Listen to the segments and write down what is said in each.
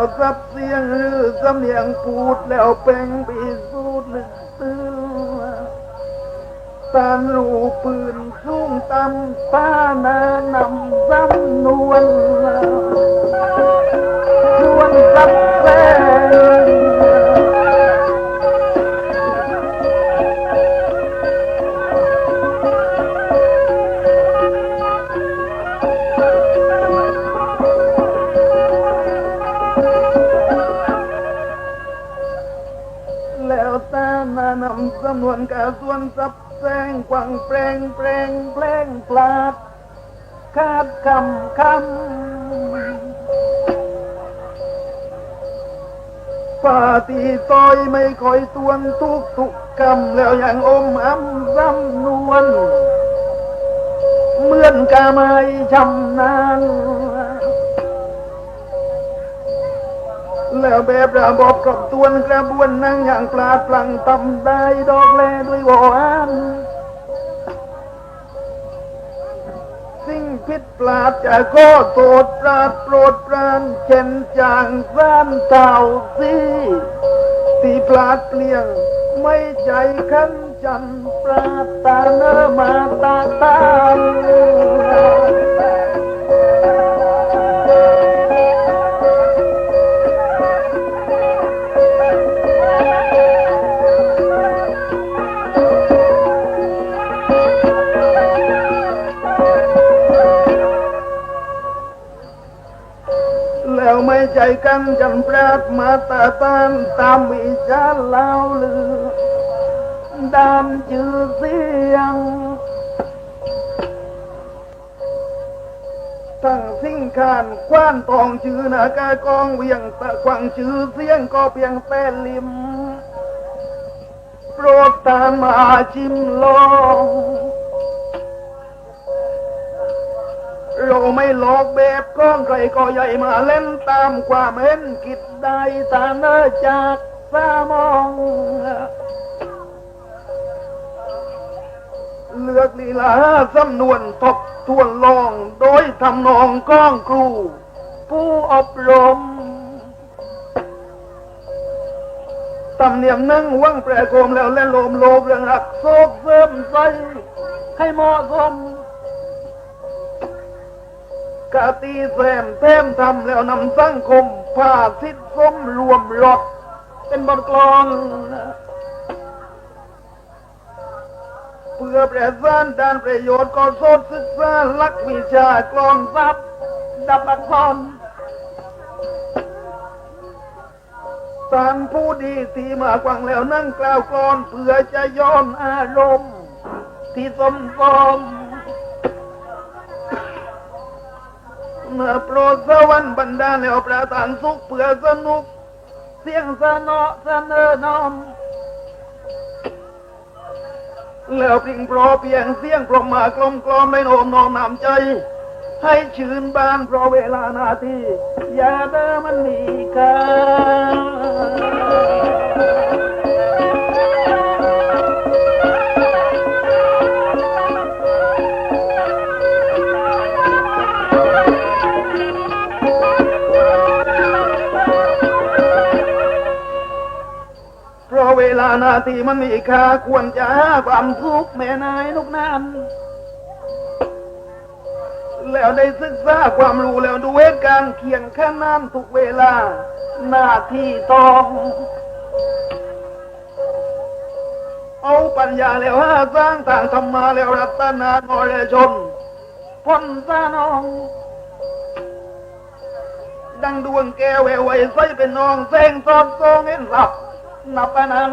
แล้วซับเสียงหรือสำเนียงพูดแล้วเป่งปีสูดลึกตื้อตานรูปืนสูงต่ำป้านานำสำนวนชวนซับแซ ส่วนสับแสงกวังแปลงแปลงแปลงปลาดคาดคำคำฝ่าตีต้อยไม่คอยตวนทุกทุกคำแล้วอย่างอมอำสำนวนเหมือนกาไม่ชำนาญแล้วแบบระบบ กบตวนกระบวนนั่งอย่างปลาปลังตำได้ดอกแลด้วยวานสิ่งผิดปลาดจะก็โทษปราดโปรดปรานเช่นจางร้านเต่าสิที่ปลาดเปลี่ยงไม่ใจขันจันปราตาเนอมา กันจันปราดมาตาตานตามวิชาเล่าลือดานชื่อเสียง ทั้งสิ่งขานกว้านตองชื่อหนากากองเวียงตะกวางชื่อเสียงก็เพียงแต่ลิมโปรดตามมาชิมลอง เราไม่หลอกแบบก้องใครก็ใหญ่มาเล่นตามความเห็นกิจได้ตาเนจากสามอง เลือกลีลาสำนวนทบทวนลอง โดยทำนองก้องครู ผู้อบรมตำเนียมนั่งว่างแปรโคมแล้วเล่นลมโลกเรื่องรักโซกเสริมใสให้เหมาะสม กะตีแซมเต็มทำแล้วนำสังคมผ่าสิทธิ์สมรวมรถเป็นบทกลอนเพื่อประสานด้านประโยชน์ก็โสดศึกษาลักวิชากลอนทรัพย์ดับอักษรตานผู้ดีที่มากวังแล้วนั่งกล่าวกลอน เพื่อจะย้อนอารมณ์ ที่สมสม เมื่อโปรดสวรรค์บรรดาแล้วประทานสุขเพื่อสนุก เสียงสนอเสนอน้อมแล้วปริงโปรเพียงเสียงปรมมากลมกลอมในโนมนอมนำใจ ให้ชื่นบานเพราะเวลานาทีอย่าเดิมมันหนีกัน ทีมันมีค่าควรจะหาความสุกข์แม่นายลูกนั้นแล้วได้ศึกษาความรู้แล้วดูเหตุการณ์เคียงข้างน้ำทุกเวลา หน้าที่ต้องเอาปัญญาแล้วหาสร้างทางธรรมาแล้วรัตนานอรชนพ้นสานอง ดังดวงแก้วแววไว้ใสเป็นน้องแสงสอดสองเห็นหลับ นับปนั้น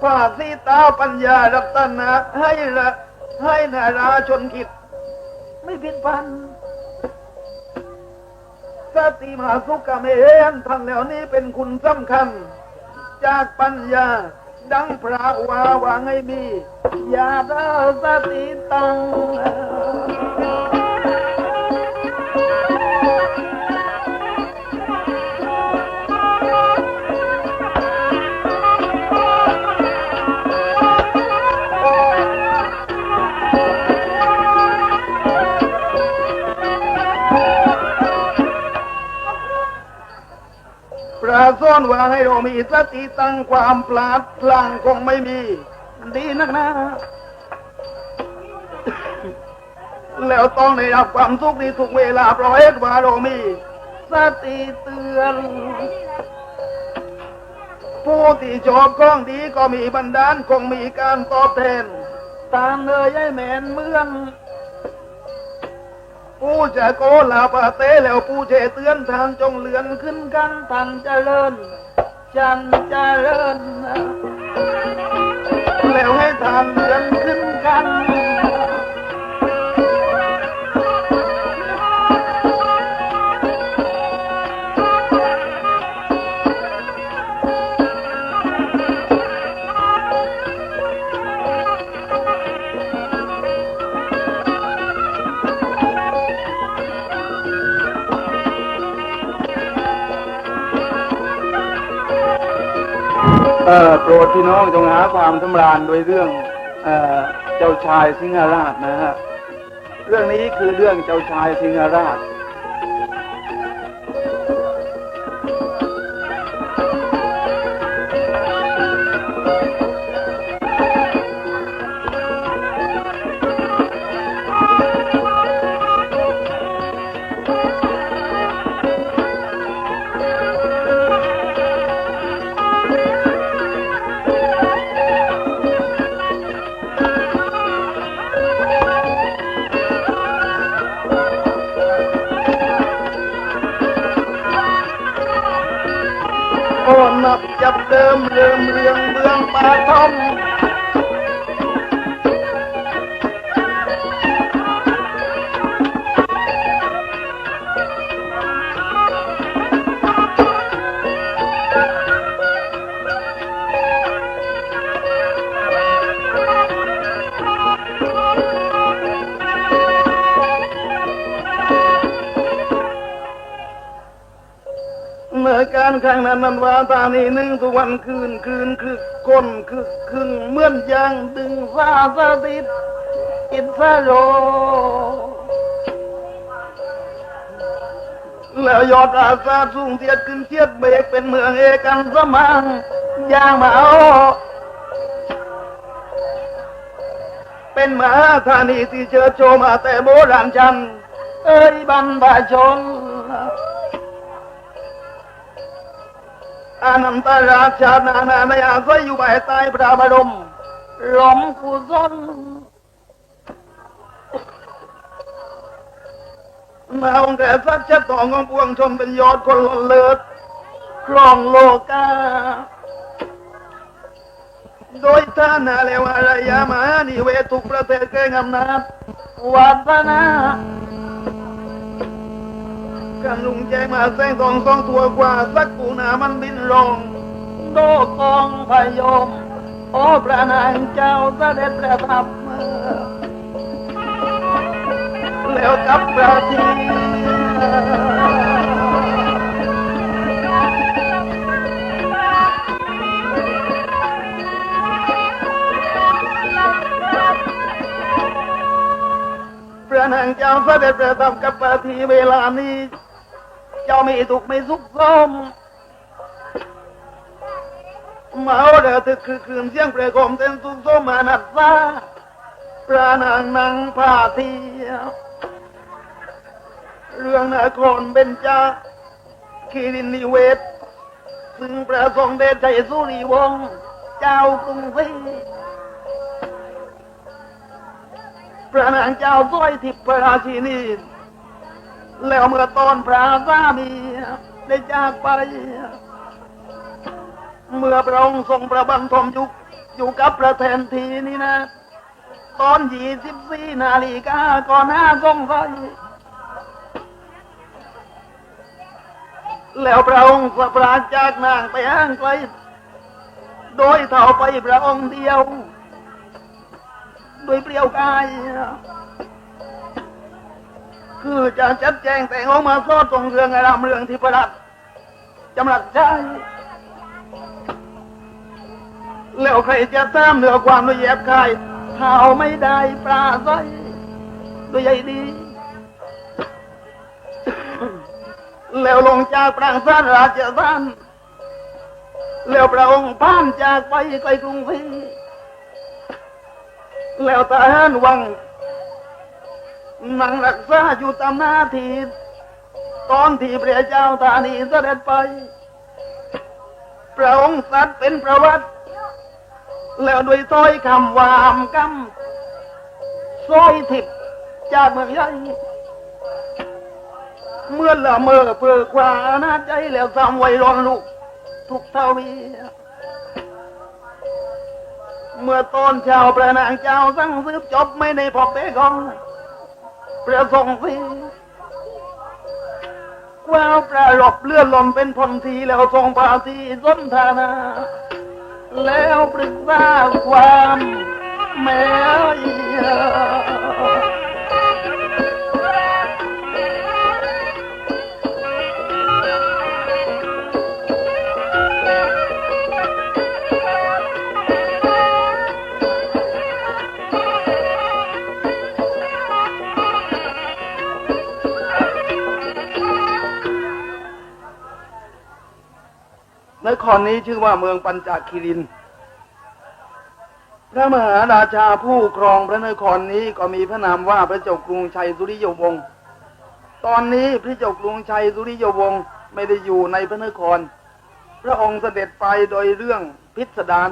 ภาสีตาปัญญารัตนะให้ละให้นาราชนคิดไม่ผิดพันสติมหาสุขเมนท่านแล้วนี้เป็นคุณสำคัญ จากปัญญาดังพระวาวางให้มี อย่าได้สติตัง ก้อนว่าให้เรามีสติตั้งความปราดพลังคงไม่มีดีนักนะ แล้วต้องได้รับความสุขในทุกเวลาเพราะเหตุว่าเรามีสติเตือนผู้ที่ชอบของดีก็มีบันดาลคงมีการตอบแทนตามเลยไอ้แมนเมือง ผู้จะโกลาปาเตแล้วผู้เจเตือนทางจงเลือนขึ้นกันทางเจริญจันเจริญนแล้วให้ทางเลือนขึ้นกัน รดพี่น้องจงหาความสำราญโดยเรื่องเอเจ้าชายสิงหราชนะฮะ เรื่องนี้คือเรื่องเจ้าชายสิงหราช มื่อกางนั้นนั้นว่าตานีหนึ่งทุกวันคืนคืนคือก้นคือคึงเหมือนยางดึงซาสติดอินสาโรแล้วยอดอาซาสูงเทียดขึ้นเทียดเบกเป็นเมืองเอกันสมังยางมาเอาเป็นมหาธานีที่เชิดโชมาแต่โบราณจันเอ้ยบรรพชน อานันตราชานานาในอาศัยอยู่ภายใต้พระบรมหลอมกุศลมาองค์แต่สักเช็ดต่องของปวงชนเป็นยอดคนล้นเลิศครองโลกา โดยท่านาเลวารยามานิเวทุกประเทศแก่งอำนาจวัฒนา กันลุงแจมาแสงทองสองตัวกว่าสักปูนามันบินลงโดกองพยมโอ้พระนางเจ้าเสด็จประทับมาแล้วกับประทีพระนางเจ้าเสด็จประทับกับประทีเวลานี้ เจ้ามีทุกข์ไม่สุขสมเมาเดือดตึกคือคืนเสียงประกมเต้นสุขสมมานัดซาพระนางนางพาเทียเรื่องนครเบญจาคีรินนิเวศซึ่งพระทรงเดชใจสุริวงศ์เจ้ากรุงศรีพระนางเจ้าสร้อยทิพย์พระราชินี แล้วเมื่อตอนพระสามีได้จากไป เมื่อพระองค์ทรงประบันทมยุคอยู่กับพระแทนทีนี่นะ ตอนยี่สิบสี่นาฬิกาก่อนหน้าทรงไฟแล้วพระองค์สปราชจากนางไปห้างไกล โดยเท่าไปพระองค์เดียว โดยเปลี่ยวกาย คือจะจัดแจงแต่งออกมาซอดตรงเรื่องไอ้รำเรื่องที่ประดับจำหลักใจแล้วใครจะตามเหนือความละเอียดคายถ้าเอาไม่ได้ปลาใสโดยใหญ่ดี แล้วลงจากปรางสานราชสานแล้วพระองค์ผ่านจากไปไกลกรุงศรีแล้วทหารวัง นั่งรักษาอยู่ตามหน้าที่ตอนที่พระเจ้าธานีเสด็จไป พระองค์สัตว์เป็นประวัติ แล้วด้วยถ้อยคำวามกำซอยทิพจากเมืองใหญ่เมื่อละเมอเพื่อความน่าใจแล้วสามไว้รอนลูกทุกเท่ามีเมื่อตอนเช้าพระนางเจ้าสั่งซื้อจบไม่ในพอบเตกอง พระทรงสีว่าประรบเลื่อนลมเป็นพลทีแล้วทรงภาทีส้นทนา แล้วปรึกษาความแม่ย นครนี้ชื่อว่าเมืองปัญจคีริน พระมหาราชาผู้ครองพระนครนี้ก็มีพระนามว่าพระเจ้ากรุงชัยสุริยวงศ์ ตอนนี้พระเจ้ากรุงชัยสุริยวงศ์ไม่ได้อยู่ในพระนคร พระองค์เสด็จไปโดยเรื่องพิสดาร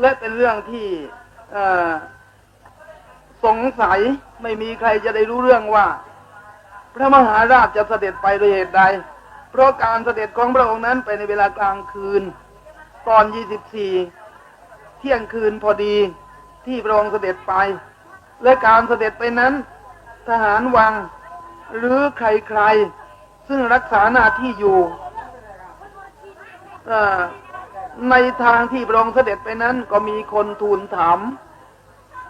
และเป็นเรื่องที่สงสัยไม่มีใครจะได้รู้เรื่องว่า พระมหาราชจะเสด็จไปโดยเหตุใด เพราะการเสด็จของพระองค์นั้นไปในเวลากลางคืน ตอน 24 เที่ยงคืนพอดีที่พระองค์เสด็จไป และการเสด็จไปนั้น ทหารวังหรือใครๆ ซึ่งรักษาหน้าที่อยู่ในทางที่พระองค์เสด็จไปนั้นก็มีคนทูลถาม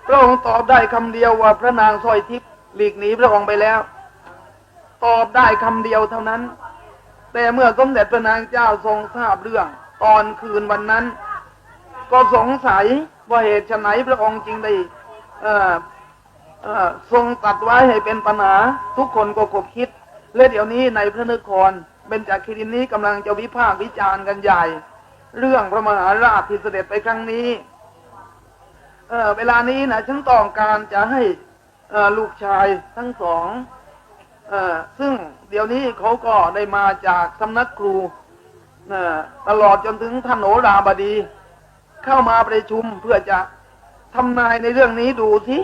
พระองค์ตอบได้คำเดียวว่าพระนางสร้อยทิพย์หลีกหนีพระองค์ไปแล้ว ตอบได้คำเดียวเท่านั้น แต่เมื่อสมเด็จพระนางเจ้าทรงทราบเรื่อง ตอนคืนวันนั้น ก็สงสัยว่าเหตุไฉนพระองค์จึงได้เอ่อเอ่อทรงตัดไว้ให้เป็นปัญหาทุกคนก็คบคิด และเดี๋ยวนี้ในพระนครเบญจคีรินนี้กำลังจะวิพากษ์วิจารณ์กันใหญ่ เรื่องพระมหาราชที่เสด็จไปครั้งนี้เออเวลานี้นะฉันต้องการจะให้ลูกชายทั้งสอง ซึ่งเดี๋ยวนี้เขาก็ได้มาจากสำนักครูตลอดจนถึงท่านโหราบดี เข้ามาประชุมเพื่อจะทำนายในเรื่องนี้ดูสิ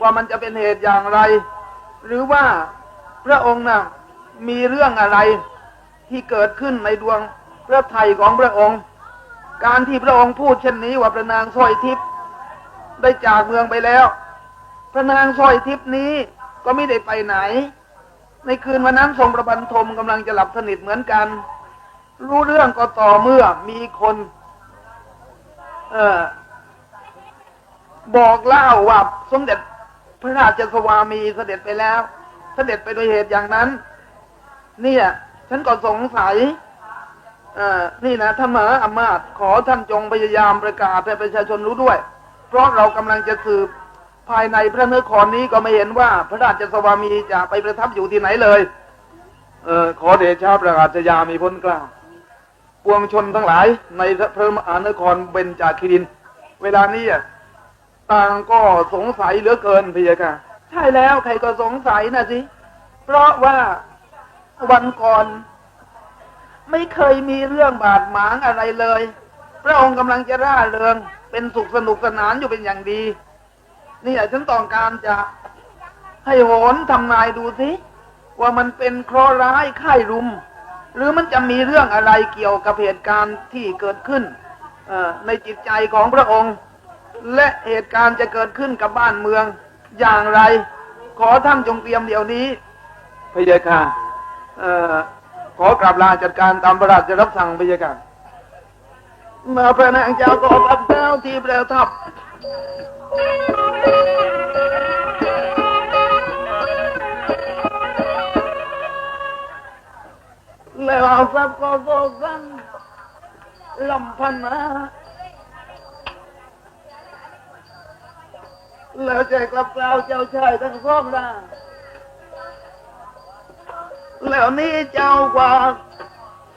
ว่ามันจะเป็นเหตุอย่างไร หรือว่าพระองค์นะ่ะมีเรื่องอะไรที่เกิดขึ้นในดวงพระไทยของพระองค์ การที่พระองค์พูดเช่นนี้ว่าพระนางสร้อยทิพย์ได้จากเมืองไปแล้ว พระนางสร้อยทิพย์นี้ก็ไม่ได้ไปไหน ในคืนวันนั้นทรงประบันทมกำลังจะหลับสนิทเหมือนกัน รู้เรื่องก็ต่อเมื่อมีคน เออบอกเล่าว่าสมเด็จพระราชสวามีเสด็จไปแล้ว เสด็จไปโดยเหตุอย่างนั้น เนี่ย ฉันก็สงสัยเออนี่นะท่านมหาอำมาตย์ขอท่านจงพยายามประกาศให้ประชาชนรู้ด้วย เพราะเรากำลังจะสืบ ภายในพระนครนี้ก็ไม่เห็นว่า พระราชสวามีจะไปประทับอยู่ที่ไหนเลย เออขอเดชะพระราชยามีพ้นกล้าปวงชนทั้งหลายในพระมหานครเบญจาคิริน เวลานี้อะต่างก็สงสัยเหลือเกินพี่ยะค่ะ ใช่แล้วใครก็สงสัยนะสิ เพราะว่าวันก่อน ไม่เคยมีเรื่องบาดหมางอะไรเลย พระองค์กำลังจะร่าเริง เป็นสุขสนุกสนานอยู่เป็นอย่างดี นี่แหละฉันต้องการจะให้โหนทำนายดูสิว่ามันเป็นเคราะห์ร้ายไข้รุม หรือมันจะมีเรื่องอะไรเกี่ยวกับเหตุการณ์ที่เกิดขึ้นเอในจิตใจของพระองค์ และเหตุการณ์จะเกิดขึ้นกับบ้านเมืองอย่างไร ขอท่านจงเตรียมเดี๋ยวนี้พระยาค่ะเออขอกราบลาจัดการตามพระราชรับสั่งพระยาค่ะมาพระนางเจ้าก็รับเจ้าที่ประทับ แล้วเอาทรัพย์ก็โซกันลำพันนะแล้วใจกลับกล่าวเจ้าชายทั้งสองนะแล้วนี่เจ้ากว่า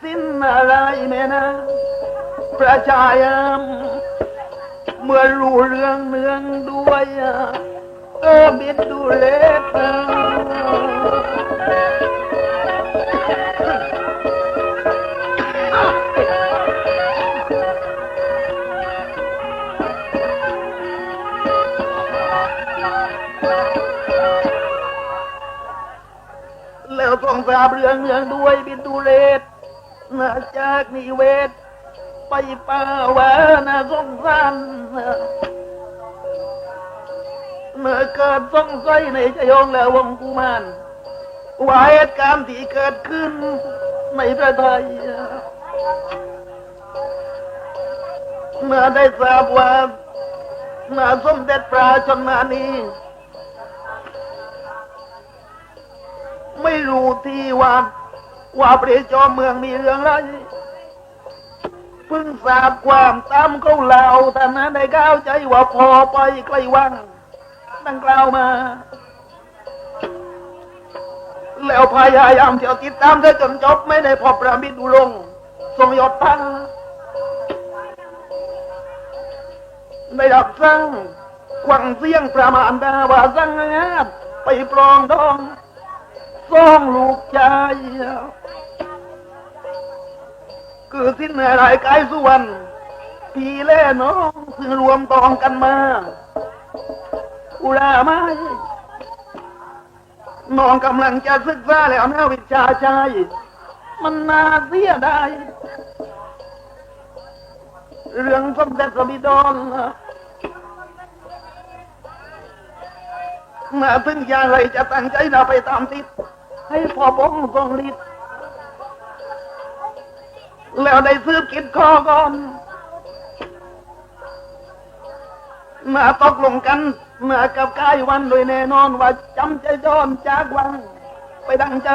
สิ้นอะไรแม่นะ ประชายม เมื่อรู้เรื่องเนืองด้วยเออบิดดูเลสแล้วทรงทราบเรื่องเนืองด้วยบิดดูเลสนาจากนิเวศไปป่าวานาสงสาร เมื่อเกิดสงสัยในชยงและวงกุมารว่าเหตุการณ์ที่เกิดขึ้นในประเทศไทยเมื่อได้ทราบว่านาสมเด็จพระชนมานีไม่รู้ที่ว่าว่าพระเจ้าเมืองมีเรื่องอะไร พิ่งทราบความตามเขาเล่าแต่นั้นได้ก้าวใจว่าพอไปใกล้วังดังกล่าวมา แล้วพยายามเที่ยวติดตามเธอจนจบไม่ได้พบพระมิตรอุลง ทรงยศพังได้รับสั่งควังเสียงประมาณดาว่าสั่งงานไปปลองดองซ่องลูกชาย คือสิ้นเหนื่อยหลายกายสุวรรณพี่เล่น้องซึ่งรวมตองกันมาอุราไม้น้องกำลังจะศึกษาแล้วนะวิชาชายมันน่าเสียดายเรื่องสมเด็จสมิดอนน่าถึงอย่างไรจะตั้งใจนาไปตามติด ให้พอบ้องทรงฤทธิ์ แล้วได้ซื้อกินคอก่อนมาตกลงกันมากับกายวันโดยแน่นอนว่าจำใจจอนจากวัง ไปดังใจ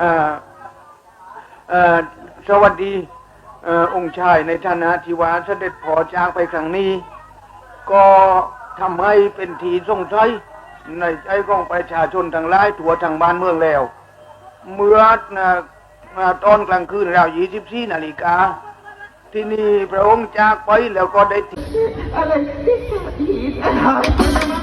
อ่อเอ่อสวัสดีอองค์ชายในฐานะที่ว่าเสด็จพอจากไปครั้งนี้ ก็ทำให้เป็นทีสงสัยในใจของประชาชนทั้งหลายทั่วทางบ้านเมืองแล้ว เมื่อ ตอนกลางคืนแล้ว24นาฬิกา ที่นี่พระองค์จากไปแล้วก็ได้อะไรที่สุดที่